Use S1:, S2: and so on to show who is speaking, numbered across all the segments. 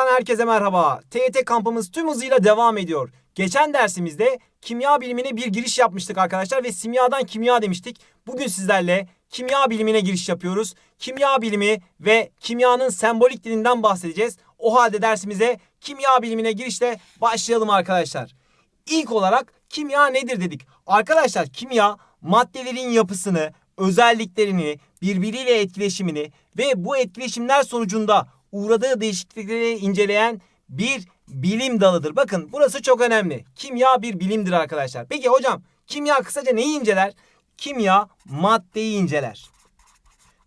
S1: Buradan herkese merhaba. TYT kampımız tüm hızıyla devam ediyor. Geçen dersimizde kimya bilimine bir giriş yapmıştık arkadaşlar ve simyadan kimya demiştik. Bugün sizlerle kimya bilimine giriş yapıyoruz. Kimya bilimi ve kimyanın sembolik dilinden bahsedeceğiz. O halde dersimize kimya bilimine girişle başlayalım arkadaşlar. İlk olarak kimya nedir dedik. Arkadaşlar kimya maddelerin yapısını, özelliklerini, birbiriyle etkileşimini ve bu etkileşimler sonucunda uğradığı değişiklikleri inceleyen bir bilim dalıdır. Bakın burası çok önemli. Kimya bir bilimdir arkadaşlar. Peki hocam kimya kısaca neyi inceler? Kimya maddeyi inceler.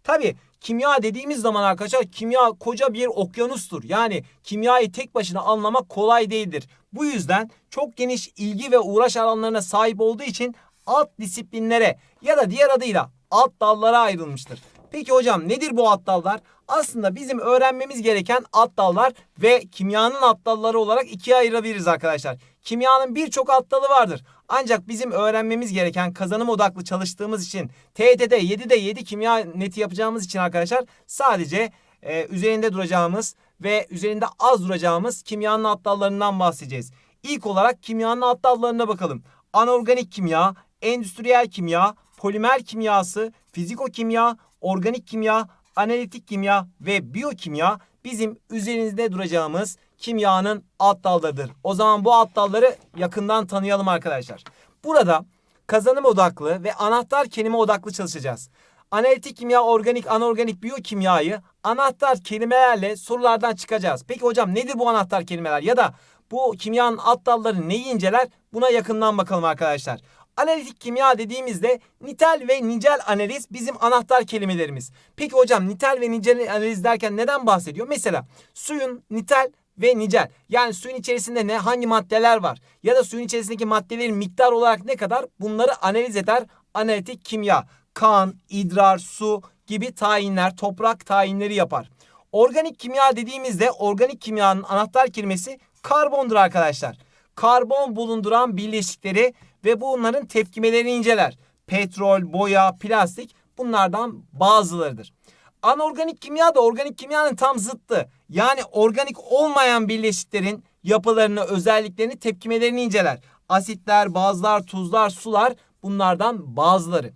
S1: Tabi kimya dediğimiz zaman arkadaşlar kimya koca bir okyanustur. Yani kimyayı tek başına anlamak kolay değildir. Bu yüzden çok geniş ilgi ve uğraş alanlarına sahip olduğu için alt disiplinlere ya da diğer adıyla alt dallara ayrılmıştır. Peki hocam nedir bu alt dallar? Aslında bizim öğrenmemiz gereken alt dallar ve kimyanın alt dalları olarak ikiye ayırabiliriz arkadaşlar. Kimyanın birçok alt dalı vardır. Ancak bizim öğrenmemiz gereken kazanım odaklı çalıştığımız için TYT'de 7'de 7 kimya neti yapacağımız için arkadaşlar sadece e, üzerinde duracağımız ve üzerinde az duracağımız kimyanın alt dallarından bahsedeceğiz. İlk olarak kimyanın alt dallarına bakalım. Anorganik kimya, endüstriyel kimya, polimer kimyası, fizikokimya, organik kimya, analitik kimya ve biyokimya bizim üzerinizde duracağımız kimyanın alt dallarıdır. O zaman bu alt dalları yakından tanıyalım arkadaşlar. Burada kazanım odaklı ve anahtar kelime odaklı çalışacağız. Analitik kimya, organik, anorganik, biyokimyayı anahtar kelimelerle sorulardan çıkacağız. Peki hocam nedir bu anahtar kelimeler ya da bu kimyanın alt dalları neyi inceler? Buna yakından bakalım arkadaşlar. Analitik kimya dediğimizde nitel ve nicel analiz bizim anahtar kelimelerimiz. Peki hocam nitel ve nicel analiz derken neden bahsediyor? Mesela suyun nitel ve nicel yani suyun içerisinde ne hangi maddeler var ya da suyun içerisindeki maddelerin miktar olarak ne kadar bunları analiz eder analitik kimya. Kan, idrar, su gibi tayinler, toprak tayinleri yapar. Organik kimya dediğimizde organik kimyanın anahtar kelimesi karbondur arkadaşlar. Karbon bulunduran bileşikleri ve bunların tepkimelerini inceler. Petrol, boya, plastik bunlardan bazılarıdır. Anorganik kimya da organik kimyanın tam zıttı. Yani organik olmayan birleşiklerin yapılarını, özelliklerini, tepkimelerini inceler. Asitler, bazlar, tuzlar, sular bunlardan bazıları.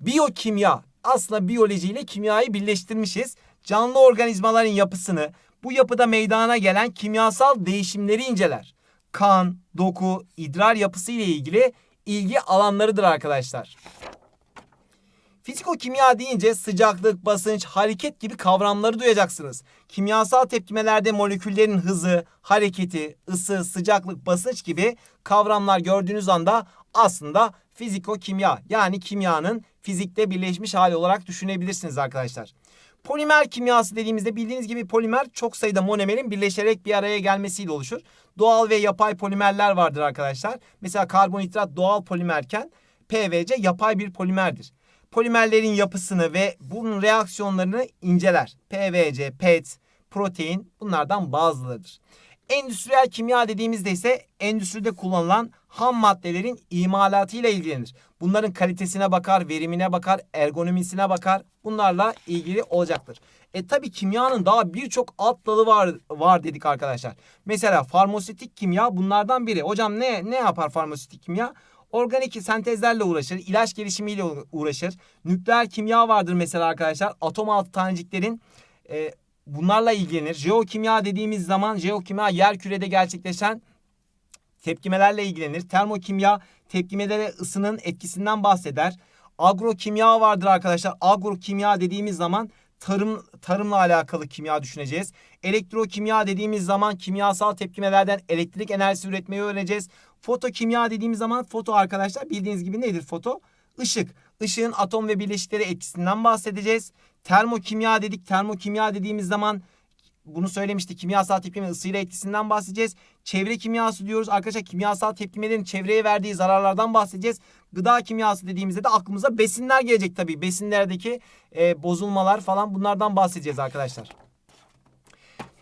S1: Biyokimya aslında biyoloji ile kimyayı birleştirmişiz. Canlı organizmaların yapısını, bu yapıda meydana gelen kimyasal değişimleri inceler. Kan, doku, idrar yapısı ile ilgili ilgi alanlarıdır arkadaşlar. Fiziko-kimya deyince sıcaklık, basınç, hareket gibi kavramları duyacaksınız. Kimyasal tepkimelerde moleküllerin hızı, hareketi, ısı, sıcaklık, basınç gibi kavramlar gördüğünüz anda aslında fiziko-kimya yani kimyanın fizikte birleşmiş hali olarak düşünebilirsiniz arkadaşlar. Polimer kimyası dediğimizde bildiğiniz gibi polimer çok sayıda monomerin birleşerek bir araya gelmesiyle oluşur. Doğal ve yapay polimerler vardır arkadaşlar. Mesela karbonhidrat doğal polimerken PVC yapay bir polimerdir. Polimerlerin yapısını ve bunun reaksiyonlarını inceler. PVC, PET, protein bunlardan bazılarıdır. Endüstriyel kimya dediğimizde ise endüstride kullanılan ham maddelerin imalatıyla ilgilenir. Bunların kalitesine bakar, verimine bakar, ergonomisine bakar. Bunlarla ilgili olacaktır. E tabi kimyanın daha birçok alt dalı var var dedik arkadaşlar. Mesela farmasötik kimya bunlardan biri. Hocam ne ne yapar farmasötik kimya? Organik sentezlerle uğraşır, ilaç gelişimiyle uğraşır. Nükleer kimya vardır mesela arkadaşlar. Atom altı taneciklerin e, bunlarla ilgilenir. Jeokimya dediğimiz zaman jeokimya yer kürede gerçekleşen tepkimelerle ilgilenir. Termokimya tepkimelere ısının etkisinden bahseder. Agrokimya vardır arkadaşlar. Agrokimya dediğimiz zaman tarım tarımla alakalı kimya düşüneceğiz. Elektrokimya dediğimiz zaman kimyasal tepkimelerden elektrik enerjisi üretmeyi öğreneceğiz. Fotokimya dediğimiz zaman foto arkadaşlar bildiğiniz gibi nedir foto? Işık. Işığın atom ve bileşikleri etkisinden bahsedeceğiz. Termokimya dedik. Termokimya dediğimiz zaman bunu söylemiştik. Kimyasal tepkime ısıyla etkisinden bahsedeceğiz. Çevre kimyası diyoruz. Arkadaşlar kimyasal tepkimelerin çevreye verdiği zararlardan bahsedeceğiz. Gıda kimyası dediğimizde de aklımıza besinler gelecek tabii. Besinlerdeki e, bozulmalar falan bunlardan bahsedeceğiz arkadaşlar.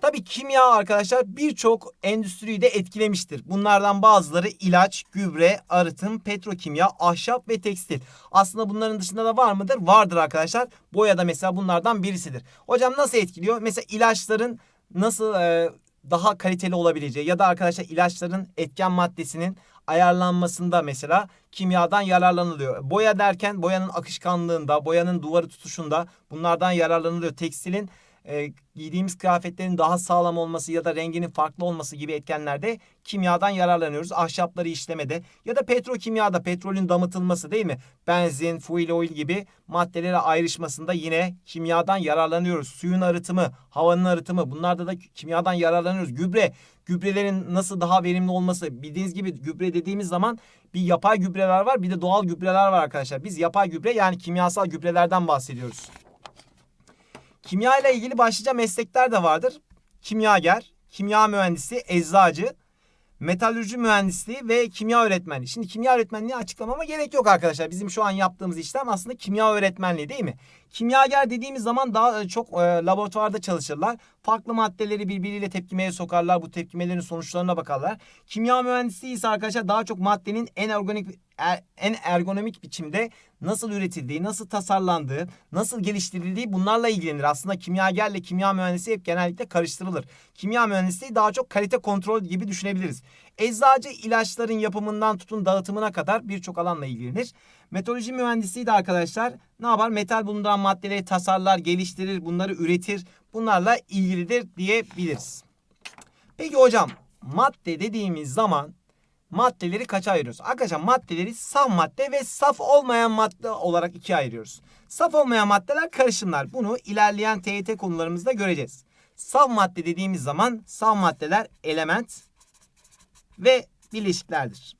S1: Tabii kimya arkadaşlar birçok endüstriyi de etkilemiştir. Bunlardan bazıları ilaç, gübre, arıtım, petrokimya, ahşap ve tekstil. Aslında bunların dışında da var mıdır? Vardır arkadaşlar. Boya da mesela bunlardan birisidir. Hocam nasıl etkiliyor? Mesela ilaçların nasıl e, daha kaliteli olabileceği ya da arkadaşlar ilaçların etken maddesinin ayarlanmasında mesela kimyadan yararlanılıyor. Boya derken boyanın akışkanlığında, boyanın duvarı tutuşunda bunlardan yararlanılıyor. Tekstilin e, giydiğimiz kıyafetlerin daha sağlam olması ya da renginin farklı olması gibi etkenlerde kimyadan yararlanıyoruz. Ahşapları işlemede ya da petrokimyada petrolün damıtılması değil mi? Benzin, fuel oil gibi maddelere ayrışmasında yine kimyadan yararlanıyoruz. Suyun arıtımı, havanın arıtımı bunlarda da kimyadan yararlanıyoruz. Gübre, gübrelerin nasıl daha verimli olması bildiğiniz gibi gübre dediğimiz zaman bir yapay gübreler var bir de doğal gübreler var arkadaşlar. Biz yapay gübre yani kimyasal gübrelerden bahsediyoruz. Kimya ile ilgili başlıca meslekler de vardır. Kimyager, kimya mühendisi, eczacı, metalürji mühendisliği ve kimya öğretmenliği. Şimdi kimya öğretmenliği açıklamama gerek yok arkadaşlar. Bizim şu an yaptığımız işlem aslında kimya öğretmenliği değil mi? Kimyager dediğimiz zaman daha çok e, laboratuvarda çalışırlar. Farklı maddeleri birbiriyle tepkimeye sokarlar. Bu tepkimelerin sonuçlarına bakarlar. Kimya mühendisliği ise arkadaşlar daha çok maddenin en organik er- en ergonomik biçimde nasıl üretildiği, nasıl tasarlandığı, nasıl geliştirildiği bunlarla ilgilenir. Aslında kimyagerle kimya mühendisi hep genellikle karıştırılır. Kimya mühendisliği daha çok kalite kontrol gibi düşünebiliriz. Eczacı ilaçların yapımından tutun dağıtımına kadar birçok alanla ilgilenir. Meteoroloji mühendisliği de arkadaşlar ne yapar? Metal bulunduran maddeleri tasarlar, geliştirir, bunları üretir. Bunlarla ilgilidir diyebiliriz. Peki hocam madde dediğimiz zaman maddeleri kaça ayırıyoruz? Arkadaşlar maddeleri saf madde ve saf olmayan madde olarak ikiye ayırıyoruz. Saf olmayan maddeler karışımlar. Bunu ilerleyen TYT konularımızda göreceğiz. Saf madde dediğimiz zaman saf maddeler element ve bileşiklerdir.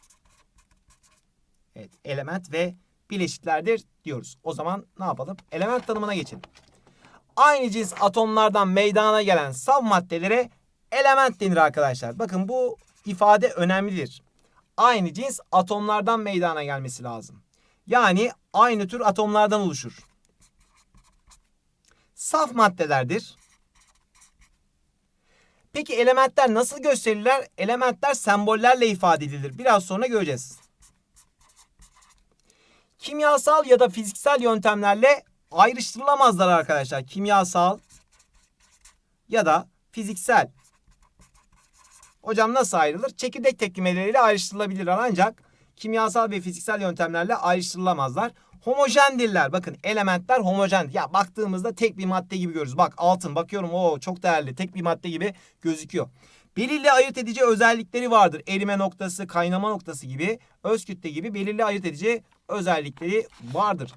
S1: Evet element ve bileşiklerdir diyoruz. O zaman ne yapalım? Element tanımına geçelim. Aynı cins atomlardan meydana gelen saf maddelere element denir arkadaşlar. Bakın bu ifade önemlidir. Aynı cins atomlardan meydana gelmesi lazım. Yani aynı tür atomlardan oluşur. Saf maddelerdir. Peki elementler nasıl gösterirler? Elementler sembollerle ifade edilir. Biraz sonra göreceğiz. Kimyasal ya da fiziksel yöntemlerle ayrıştırılamazlar arkadaşlar. Kimyasal ya da fiziksel. Hocam nasıl ayrılır? Çekirdek tepkimeleriyle ayrıştırılabilirler ancak kimyasal ve fiziksel yöntemlerle ayrıştırılamazlar. Homojendirler. Bakın elementler homojen. Ya baktığımızda tek bir madde gibi görürüz. Bak altın bakıyorum o çok değerli. Tek bir madde gibi gözüküyor. Belirli ayırt edici özellikleri vardır. Erime noktası, kaynama noktası gibi, öz kütle gibi belirli ayırt edici özellikleri vardır.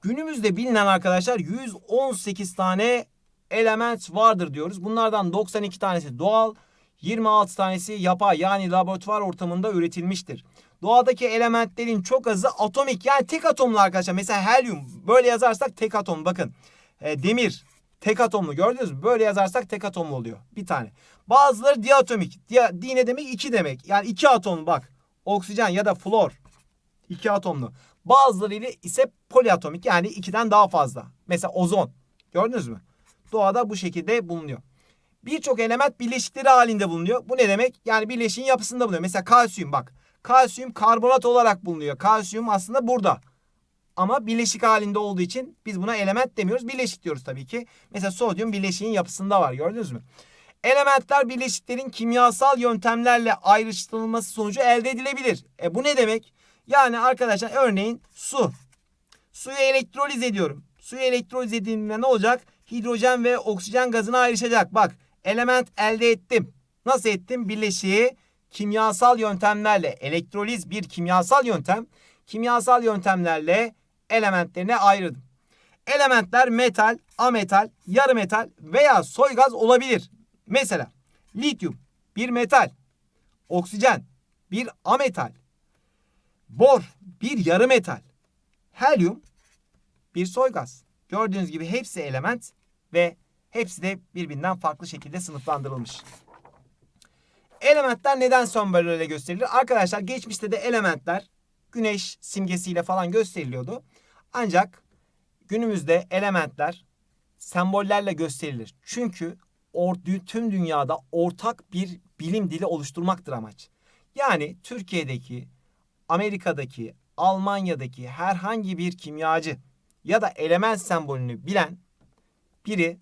S1: Günümüzde bilinen arkadaşlar 118 tane element vardır diyoruz. Bunlardan 92 tanesi doğal, 26 tanesi yapay yani laboratuvar ortamında üretilmiştir. Doğadaki elementlerin çok azı atomik yani tek atomlu arkadaşlar. Mesela helyum böyle yazarsak tek atom bakın. E, demir tek atomlu gördünüz mü? Böyle yazarsak tek atomlu oluyor. Bir tane. Bazıları diatomik. Dia, di ne demek? İki demek. Yani iki atomlu bak. Oksijen ya da flor. iki atomlu. Bazıları ise poliatomik yani ikiden daha fazla. Mesela ozon. Gördünüz mü? Doğada bu şekilde bulunuyor. Birçok element bileşikleri halinde bulunuyor. Bu ne demek? Yani bileşiğin yapısında bulunuyor. Mesela kalsiyum bak. Kalsiyum karbonat olarak bulunuyor. Kalsiyum aslında burada. Ama bileşik halinde olduğu için biz buna element demiyoruz. Bileşik diyoruz tabii ki. Mesela sodyum bileşiğin yapısında var. Gördünüz mü? Elementler bileşiklerin kimyasal yöntemlerle ayrıştırılması sonucu elde edilebilir. E bu ne demek? Yani arkadaşlar örneğin su. Suyu elektroliz ediyorum. Suyu elektroliz edildiğinde ne olacak? Hidrojen ve oksijen gazına ayrışacak. Bak element elde ettim. Nasıl ettim? Bileşiği kimyasal yöntemlerle elektroliz bir kimyasal yöntem. Kimyasal yöntemlerle elementlerine ayırdım. Elementler metal, ametal, yarı metal veya soy gaz olabilir. Mesela lityum bir metal, oksijen bir ametal, bor bir yarı metal, helyum bir soy gaz. Gördüğünüz gibi hepsi element ve hepsi de birbirinden farklı şekilde sınıflandırılmış. Elementler neden sembolleriyle gösterilir? Arkadaşlar geçmişte de elementler güneş simgesiyle falan gösteriliyordu. Ancak günümüzde elementler sembollerle gösterilir. Çünkü or, tüm dünyada ortak bir bilim dili oluşturmaktır amaç. Yani Türkiye'deki, Amerika'daki, Almanya'daki herhangi bir kimyacı ya da element sembolünü bilen biri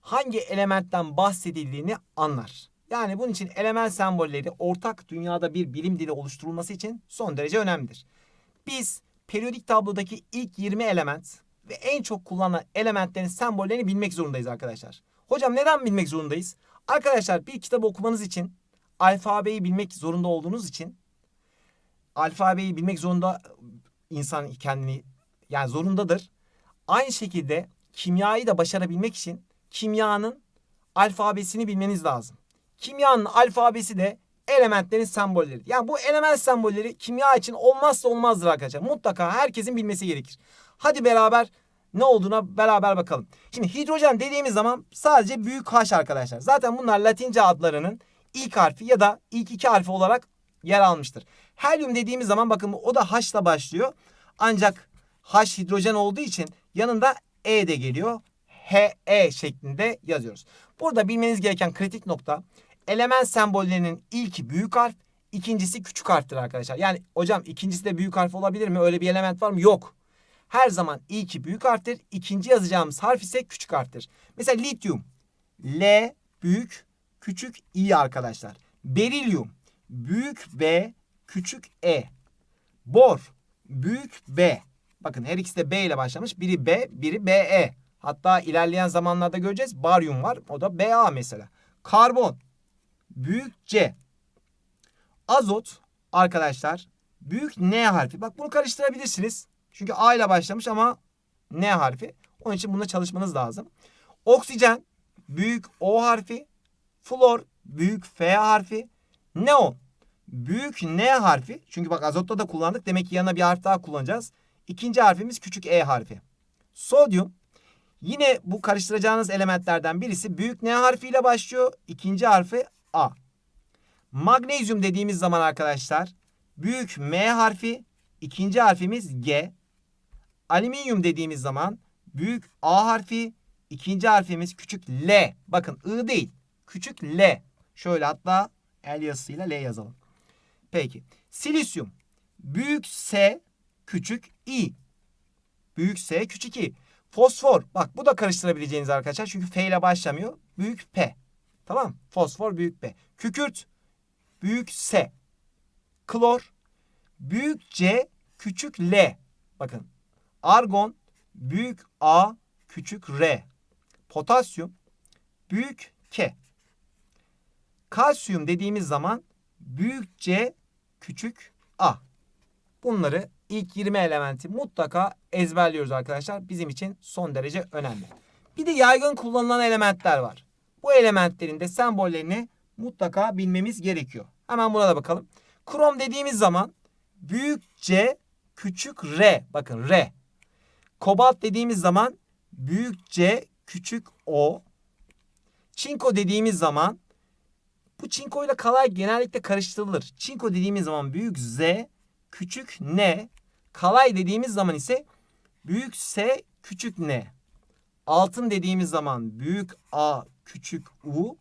S1: hangi elementten bahsedildiğini anlar. Yani bunun için element sembolleri ortak dünyada bir bilim dili oluşturulması için son derece önemlidir. Biz periyodik tablodaki ilk 20 element ve en çok kullanılan elementlerin sembollerini bilmek zorundayız arkadaşlar. Hocam neden bilmek zorundayız? Arkadaşlar bir kitap okumanız için alfabeyi bilmek zorunda olduğunuz için alfabeyi bilmek zorunda insan kendini yani zorundadır. Aynı şekilde kimyayı da başarabilmek için kimyanın alfabesini bilmeniz lazım. Kimyanın alfabesi de elementlerin sembolleri. Yani bu element sembolleri kimya için olmazsa olmazdır arkadaşlar. Mutlaka herkesin bilmesi gerekir. Hadi beraber ne olduğuna beraber bakalım. Şimdi hidrojen dediğimiz zaman sadece büyük H arkadaşlar. Zaten bunlar Latince adlarının ilk harfi ya da ilk iki harfi olarak yer almıştır. Helyum dediğimiz zaman bakın o da H ile başlıyor. Ancak H hidrojen olduğu için yanında E de geliyor. HE şeklinde yazıyoruz. Burada bilmeniz gereken kritik nokta element sembollerinin ilki büyük harf, ikincisi küçük harftir arkadaşlar. Yani hocam ikincisi de büyük harf olabilir mi? Öyle bir element var mı? Yok. Her zaman ilki büyük harftir. ikinci yazacağımız harf ise küçük harftir. Mesela lityum. L büyük, küçük i arkadaşlar. Berilyum. Büyük B, küçük e. Bor. Büyük B. Bakın her ikisi de B ile başlamış. Biri B, biri BE. Hatta ilerleyen zamanlarda göreceğiz. Baryum var. O da BA mesela. Karbon. Büyük C. Azot arkadaşlar büyük N harfi. Bak bunu karıştırabilirsiniz. Çünkü A ile başlamış ama N harfi. Onun için bunda çalışmanız lazım. Oksijen büyük O harfi. Flor büyük F harfi. Neon büyük N harfi. Çünkü bak azotta da kullandık. Demek ki yanına bir harf daha kullanacağız. İkinci harfimiz küçük E harfi. Sodyum yine bu karıştıracağınız elementlerden birisi büyük N harfiyle başlıyor. İkinci harfi A. Magnezyum dediğimiz zaman arkadaşlar büyük M harfi, ikinci harfimiz G. Alüminyum dediğimiz zaman büyük A harfi, ikinci harfimiz küçük L. Bakın I değil, küçük L. Şöyle hatta el yazısıyla L yazalım. Peki. Silisyum büyük S, küçük I. Büyük S, küçük I. Fosfor. Bak bu da karıştırabileceğiniz arkadaşlar. Çünkü F ile başlamıyor. Büyük P. Tamam. Fosfor büyük P. Kükürt büyük S. Klor büyük C küçük L. Bakın. Argon büyük A küçük R. Potasyum büyük K. Kalsiyum dediğimiz zaman büyük C küçük A. Bunları ilk 20 elementi mutlaka ezberliyoruz arkadaşlar. Bizim için son derece önemli. Bir de yaygın kullanılan elementler var. Bu elementlerin de sembollerini mutlaka bilmemiz gerekiyor. Hemen buna da bakalım. Krom dediğimiz zaman büyük C küçük R. Bakın R. Kobalt dediğimiz zaman büyük C küçük O. Çinko dediğimiz zaman bu çinko ile kalay genellikle karıştırılır. Çinko dediğimiz zaman büyük Z, küçük N. Kalay dediğimiz zaman ise büyük S, küçük N. Altın dediğimiz zaman büyük A, küçük U.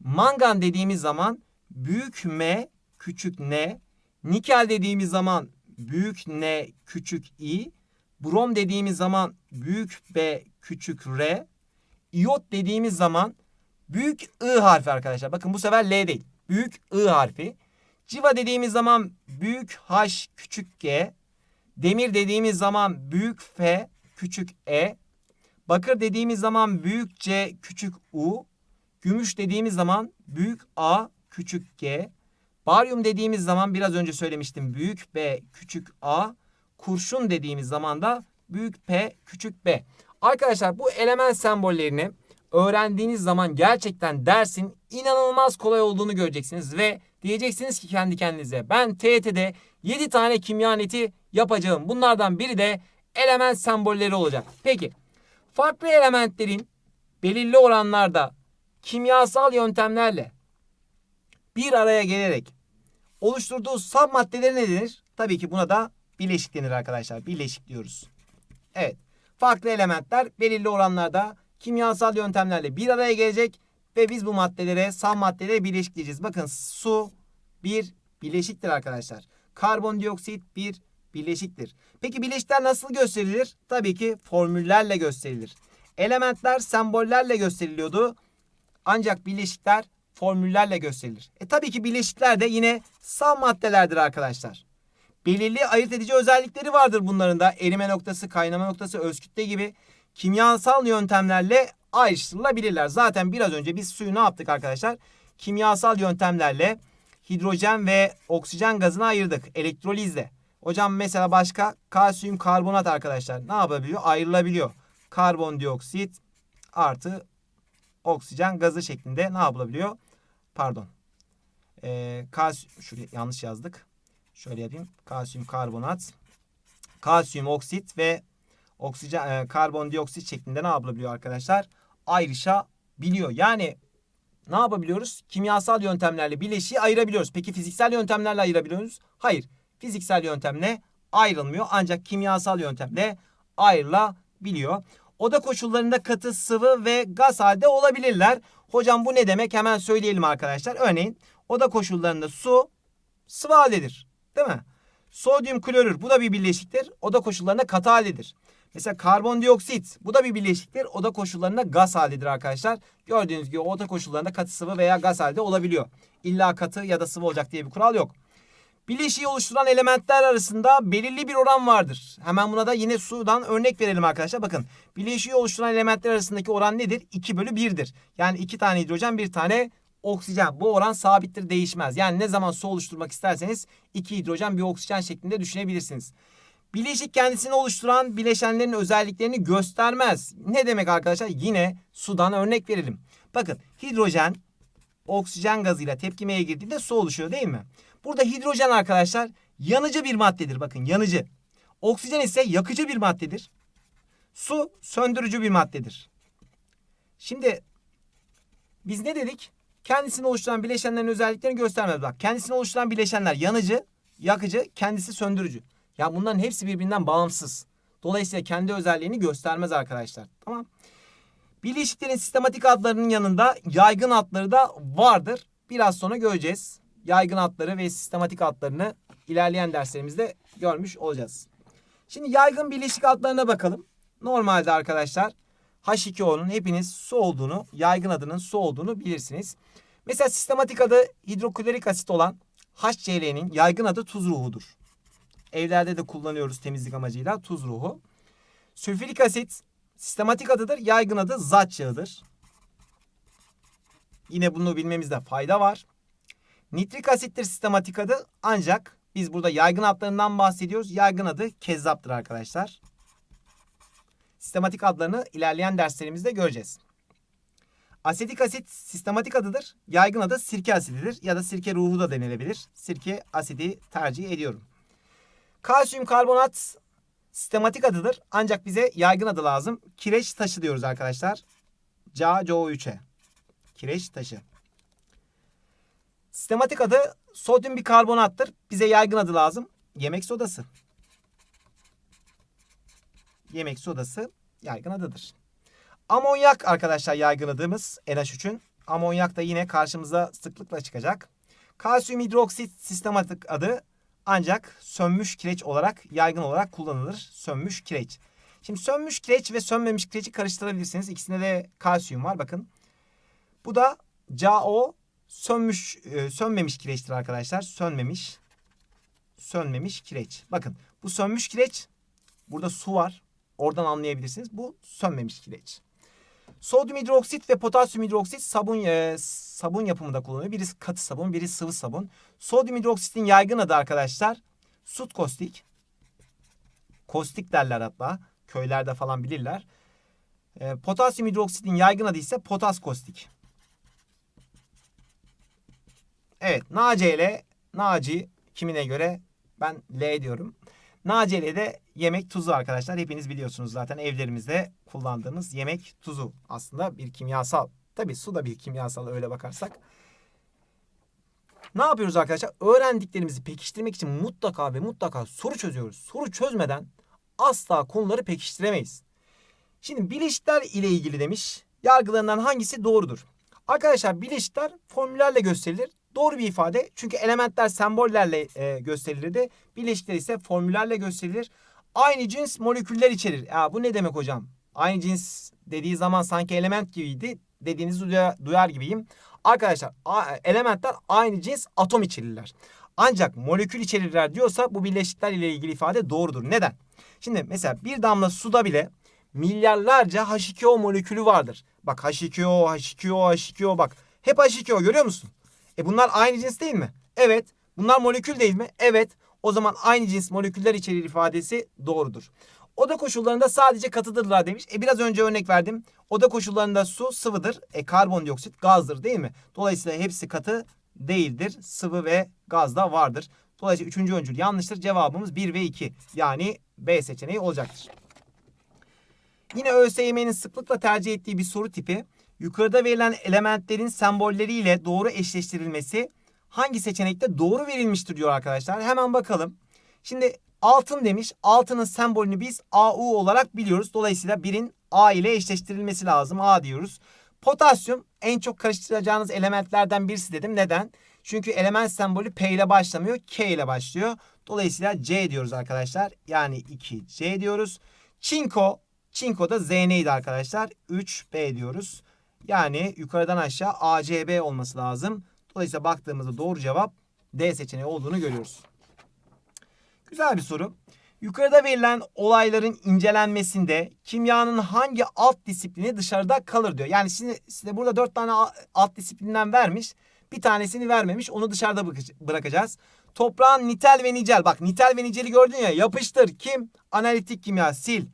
S1: Mangan dediğimiz zaman büyük M, küçük N. Nikel dediğimiz zaman büyük N, küçük I. Brom dediğimiz zaman büyük B, küçük R. İyot dediğimiz zaman büyük I harfi arkadaşlar. Bakın bu sefer L değil. Büyük I harfi. Civa dediğimiz zaman büyük H, küçük G. Demir dediğimiz zaman büyük F, küçük E. Bakır dediğimiz zaman büyük C, küçük U. Gümüş dediğimiz zaman büyük A, küçük G. Baryum dediğimiz zaman biraz önce söylemiştim büyük B, küçük A. Kurşun dediğimiz zaman da büyük P, küçük B. Arkadaşlar bu element sembollerini öğrendiğiniz zaman gerçekten dersin inanılmaz kolay olduğunu göreceksiniz ve diyeceksiniz ki kendi kendinize ben TYT'de 7 tane kimya neti yapacağım. Bunlardan biri de element sembolleri olacak. Peki farklı elementlerin belirli oranlarda kimyasal yöntemlerle bir araya gelerek oluşturduğu saf maddeleri ne denir? Tabii ki buna da bileşik denir arkadaşlar. Bileşik diyoruz. Evet. Farklı elementler belirli oranlarda kimyasal yöntemlerle bir araya gelecek ve biz bu maddelere, saf maddelere bileşik diyeceğiz. Bakın su bir bileşiktir arkadaşlar. Karbondioksit bir bileşiktir. Peki bileşikler nasıl gösterilir? Tabii ki formüllerle gösterilir. Elementler sembollerle gösteriliyordu. Ancak bileşikler formüllerle gösterilir. E tabii ki bileşikler de yine saf maddelerdir arkadaşlar. Belirli ayırt edici özellikleri vardır bunların da. Erime noktası, kaynama noktası, öz kütle gibi kimyasal yöntemlerle ayrıştırılabilirler. Zaten biraz önce biz suyu ne yaptık arkadaşlar? Kimyasal yöntemlerle hidrojen ve oksijen gazını ayırdık elektrolizle. Hocam mesela başka kalsiyum karbonat arkadaşlar ne yapabiliyor? Ayrılabiliyor. Karbondioksit artı oksijen gazı şeklinde ne yapılabiliyor? Pardon. Ee, kalsiyum, şuraya yanlış yazdık. Şöyle yapayım. Kalsiyum karbonat, kalsiyum oksit ve oksijen e, karbondioksit şeklinde ne yapılabiliyor arkadaşlar? Ayrışabiliyor. Yani ne yapabiliyoruz? Kimyasal yöntemlerle bileşiği ayırabiliyoruz. Peki fiziksel yöntemlerle ayırabiliyor muyuz? Hayır. Fiziksel yöntemle ayrılmıyor. Ancak kimyasal yöntemle ayrılabiliyor. Oda koşullarında katı, sıvı ve gaz halde olabilirler. Hocam bu ne demek? Hemen söyleyelim arkadaşlar. Örneğin oda koşullarında su sıvı haldedir. Değil mi? Sodyum klorür bu da bir bileşiktir. Oda koşullarında katı haldedir. Mesela karbondioksit bu da bir bileşiktir. Oda koşullarında gaz haldedir arkadaşlar. Gördüğünüz gibi oda koşullarında katı sıvı veya gaz halde olabiliyor. İlla katı ya da sıvı olacak diye bir kural yok. Bileşiği oluşturan elementler arasında belirli bir oran vardır. Hemen buna da yine sudan örnek verelim arkadaşlar. Bakın bileşiği oluşturan elementler arasındaki oran nedir? 2 bölü 1'dir. Yani 2 tane hidrojen bir tane oksijen. Bu oran sabittir değişmez. Yani ne zaman su oluşturmak isterseniz 2 hidrojen bir oksijen şeklinde düşünebilirsiniz. Bileşik kendisini oluşturan bileşenlerin özelliklerini göstermez. Ne demek arkadaşlar? Yine sudan örnek verelim. Bakın hidrojen oksijen gazıyla tepkimeye girdiğinde su oluşuyor değil mi? Burada hidrojen arkadaşlar yanıcı bir maddedir. Bakın yanıcı. Oksijen ise yakıcı bir maddedir. Su söndürücü bir maddedir. Şimdi biz ne dedik? Kendisini oluşturan bileşenlerin özelliklerini göstermez. Bak kendisini oluşturan bileşenler yanıcı, yakıcı, kendisi söndürücü. Ya bunların hepsi birbirinden bağımsız. Dolayısıyla kendi özelliğini göstermez arkadaşlar. Tamam. Bileşiklerin sistematik adlarının yanında yaygın adları da vardır. Biraz sonra göreceğiz. Yaygın adları ve sistematik adlarını ilerleyen derslerimizde görmüş olacağız. Şimdi yaygın bileşik adlarına bakalım. Normalde arkadaşlar H2O'nun hepiniz su olduğunu, yaygın adının su olduğunu bilirsiniz. Mesela sistematik adı hidroklorik asit olan HCl'nin yaygın adı tuz ruhudur. Evlerde de kullanıyoruz temizlik amacıyla tuz ruhu. Sülfürik asit sistematik adıdır, yaygın adı zat yağıdır. Yine bunu bilmemizde fayda var. Nitrik asittir sistematik adı ancak biz burada yaygın adlarından bahsediyoruz. Yaygın adı kezzaptır arkadaşlar. Sistematik adlarını ilerleyen derslerimizde göreceğiz. Asetik asit sistematik adıdır. Yaygın adı sirke asididir ya da sirke ruhu da denilebilir. Sirke asidi tercih ediyorum. Kalsiyum karbonat sistematik adıdır. Ancak bize yaygın adı lazım. Kireç taşı diyoruz arkadaşlar. CaCO3'e. Kireç taşı. Sistematik adı sodyum bikarbonattır. Bize yaygın adı lazım. Yemek sodası. Yemek sodası yaygın adıdır. Amonyak arkadaşlar yaygın adımız NH3'ün. Amonyak da yine karşımıza sıklıkla çıkacak. Kalsiyum hidroksit sistematik adı ancak sönmüş kireç olarak yaygın olarak kullanılır. Sönmüş kireç. Şimdi sönmüş kireç ve sönmemiş kireci karıştırabilirsiniz. İkisinde de kalsiyum var bakın. Bu da CaO sönmüş e, sönmemiş kireçtir arkadaşlar. Sönmemiş sönmemiş kireç. Bakın bu sönmüş kireç burada su var. Oradan anlayabilirsiniz. Bu sönmemiş kireç. Sodyum hidroksit ve potasyum hidroksit sabun e, sabun yapımında kullanılıyor. Biri katı sabun, biri sıvı sabun. Sodyum hidroksitin yaygın adı arkadaşlar sut kostik. Kostik derler hatta. Köylerde falan bilirler. E, potasyum hidroksitin yaygın adı ise potas kostik. Evet, NaCl, Naci kimine göre ben L diyorum. NaCl de yemek tuzu arkadaşlar. Hepiniz biliyorsunuz zaten evlerimizde kullandığımız yemek tuzu. Aslında bir kimyasal. Tabii su da bir kimyasal öyle bakarsak. Ne yapıyoruz arkadaşlar? Öğrendiklerimizi pekiştirmek için mutlaka ve mutlaka soru çözüyoruz. Soru çözmeden asla konuları pekiştiremeyiz. Şimdi bileşikler ile ilgili demiş. Yargılarından hangisi doğrudur? Arkadaşlar bileşikler formüllerle gösterilir. Doğru bir ifade. Çünkü elementler sembollerle e, gösterilirdi. Bileşikler ise formüllerle gösterilir. Aynı cins moleküller içerir. Ya bu ne demek hocam? Aynı cins dediği zaman sanki element gibiydi. Dediğinizi duyar, duyar gibiyim. Arkadaşlar elementler aynı cins atom içerirler. Ancak molekül içerirler diyorsa bu bileşikler ile ilgili ifade doğrudur. Neden? Şimdi mesela bir damla suda bile milyarlarca H2O molekülü vardır. Bak H2O, H2O, H2O bak. Hep H2O görüyor musun? E bunlar aynı cins değil mi? Evet. Bunlar molekül değil mi? Evet. O zaman aynı cins moleküller içerir ifadesi doğrudur. Oda koşullarında sadece katıdırlar demiş. E biraz önce örnek verdim. Oda koşullarında su sıvıdır. E karbondioksit gazdır değil mi? Dolayısıyla hepsi katı değildir. Sıvı ve gaz da vardır. Dolayısıyla üçüncü öncül yanlıştır. Cevabımız 1 ve 2. Yani B seçeneği olacaktır. Yine ÖSYM'nin sıklıkla tercih ettiği bir soru tipi. Yukarıda verilen elementlerin sembolleriyle doğru eşleştirilmesi hangi seçenekte doğru verilmiştir diyor arkadaşlar. Hemen bakalım. Şimdi altın demiş. Altının sembolünü biz AU olarak biliyoruz. Dolayısıyla birin A ile eşleştirilmesi lazım. A diyoruz. Potasyum en çok karıştıracağınız elementlerden birisi dedim. Neden? Çünkü element sembolü P ile başlamıyor. K ile başlıyor. Dolayısıyla C diyoruz arkadaşlar. Yani 2C diyoruz. Çinko. Çinko da ZN'ydi arkadaşlar. 3B diyoruz. Yani yukarıdan aşağı ACB olması lazım. Dolayısıyla baktığımızda doğru cevap D seçeneği olduğunu görüyoruz. Güzel bir soru. Yukarıda verilen olayların incelenmesinde kimyanın hangi alt disiplini dışarıda kalır diyor. Yani şimdi size burada dört tane alt disiplinden vermiş. Bir tanesini vermemiş. Onu dışarıda bırak- bırakacağız. Toprağın nitel ve nicel. Bak nitel ve niceli gördün ya yapıştır. Kim? Analitik kimya sil.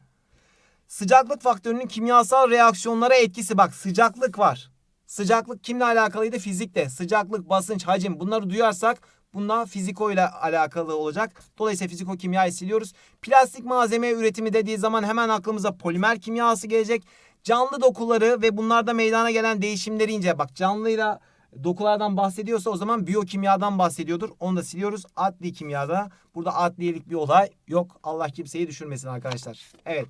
S1: Sıcaklık faktörünün kimyasal reaksiyonlara etkisi. Bak sıcaklık var. Sıcaklık kimle alakalıydı? Fizikte. Sıcaklık, basınç, hacim bunları duyarsak bunlar fiziko ile alakalı olacak. Dolayısıyla fiziko kimyayı siliyoruz. Plastik malzeme üretimi dediği zaman hemen aklımıza polimer kimyası gelecek. Canlı dokuları ve bunlarda meydana gelen değişimleri ince. Bak canlıyla dokulardan bahsediyorsa o zaman biyokimyadan bahsediyordur. Onu da siliyoruz. Adli kimyada burada adliyelik bir olay yok. Allah kimseyi düşürmesin arkadaşlar. Evet.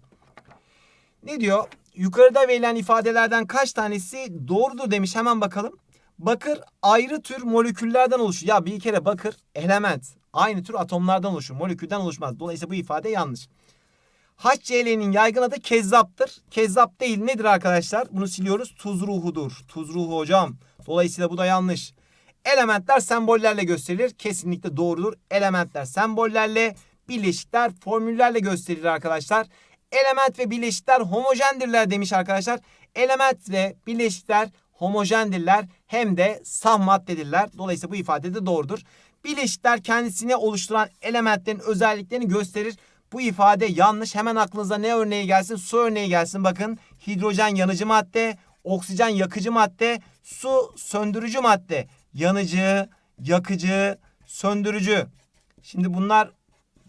S1: Ne diyor? Yukarıda verilen ifadelerden kaç tanesi doğrudur demiş. Hemen bakalım. Bakır ayrı tür moleküllerden oluşur. Ya bir kere bakır element. Aynı tür atomlardan oluşur. Molekülden oluşmaz. Dolayısıyla bu ifade yanlış. HCl'nin yaygın adı kezzaptır. Kezzap değil nedir arkadaşlar? Bunu siliyoruz. Tuz ruhudur. Tuz ruhu hocam. Dolayısıyla bu da yanlış. Elementler sembollerle gösterilir. Kesinlikle doğrudur. Elementler sembollerle, bileşikler formüllerle gösterilir arkadaşlar. Element ve bileşikler homojendirler demiş arkadaşlar. Element ve bileşikler homojendirler hem de saf maddedirler. Dolayısıyla bu ifade de doğrudur. Bileşikler kendisini oluşturan elementlerin özelliklerini gösterir. Bu ifade yanlış. Hemen aklınıza ne örneği gelsin? Su örneği gelsin. Bakın hidrojen yanıcı madde, oksijen yakıcı madde, su söndürücü madde. Yanıcı, yakıcı, söndürücü. Şimdi bunlar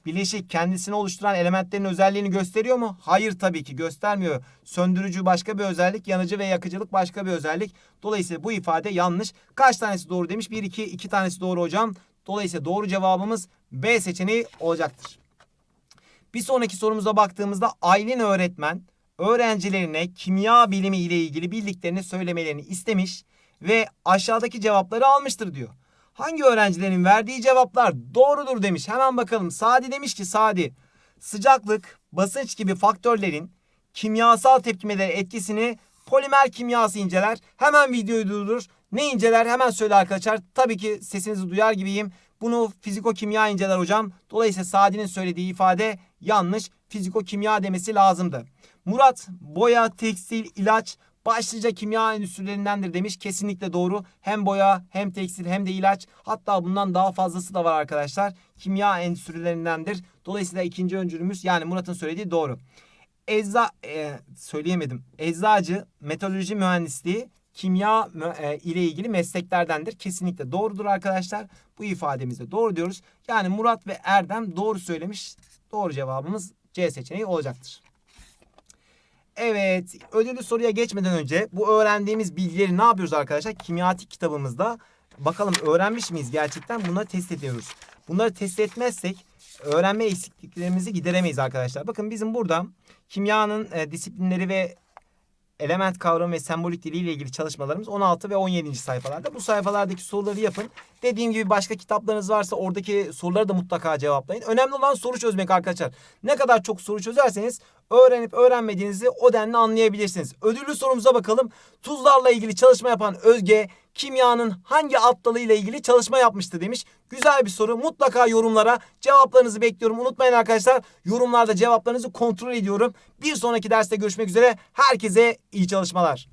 S1: bileşik kendisini oluşturan elementlerin özelliğini gösteriyor mu? Hayır tabii ki göstermiyor. Söndürücü başka bir özellik, yanıcı ve yakıcılık başka bir özellik. Dolayısıyla bu ifade yanlış. Kaç tanesi doğru demiş? 1 2 2 tanesi doğru hocam. Dolayısıyla doğru cevabımız B seçeneği olacaktır. Bir sonraki sorumuza baktığımızda Aylin öğretmen öğrencilerine kimya bilimi ile ilgili bildiklerini söylemelerini istemiş ve aşağıdaki cevapları almıştır diyor. Hangi öğrencilerin verdiği cevaplar doğrudur demiş. Hemen bakalım. Sadi demiş ki Sadi sıcaklık, basınç gibi faktörlerin kimyasal tepkimelere etkisini polimer kimyası inceler. Hemen videoyu durdur. Ne inceler? Hemen söyle arkadaşlar. Tabii ki sesinizi duyar gibiyim. Bunu fiziko kimya inceler hocam. Dolayısıyla Sadi'nin söylediği ifade yanlış. Fiziko kimya demesi lazımdı. Murat boya, tekstil, ilaç başlıca kimya endüstrilerindendir demiş. Kesinlikle doğru. Hem boya hem tekstil hem de ilaç. Hatta bundan daha fazlası da var arkadaşlar. Kimya endüstrilerindendir. Dolayısıyla ikinci öncülümüz yani Murat'ın söylediği doğru. Ecza e, söyleyemedim. Eczacı, metalurji mühendisliği, kimya e, ile ilgili mesleklerdendir. Kesinlikle doğrudur arkadaşlar. Bu ifademizde doğru diyoruz. Yani Murat ve Erdem doğru söylemiş. Doğru cevabımız C seçeneği olacaktır. Evet, ödüllü soruya geçmeden önce bu öğrendiğimiz bilgileri ne yapıyoruz arkadaşlar? Kimyatik kitabımızda bakalım öğrenmiş miyiz gerçekten? Bunları test ediyoruz. Bunları test etmezsek öğrenme eksikliklerimizi gideremeyiz arkadaşlar. Bakın bizim burada kimyanın e, disiplinleri ve element kavramı ve sembolik diliyle ilgili çalışmalarımız 16 ve 17. sayfalarda. Bu sayfalardaki soruları yapın. Dediğim gibi başka kitaplarınız varsa oradaki soruları da mutlaka cevaplayın. Önemli olan soru çözmek arkadaşlar. Ne kadar çok soru çözerseniz öğrenip öğrenmediğinizi o denli anlayabilirsiniz. Ödüllü sorumuza bakalım. Tuzlarla ilgili çalışma yapan Özge kimyanın hangi alt dalıyla ilgili çalışma yapmıştı demiş. Güzel bir soru. Mutlaka yorumlara cevaplarınızı bekliyorum. Unutmayın arkadaşlar yorumlarda cevaplarınızı kontrol ediyorum. Bir sonraki derste görüşmek üzere. Herkese iyi çalışmalar.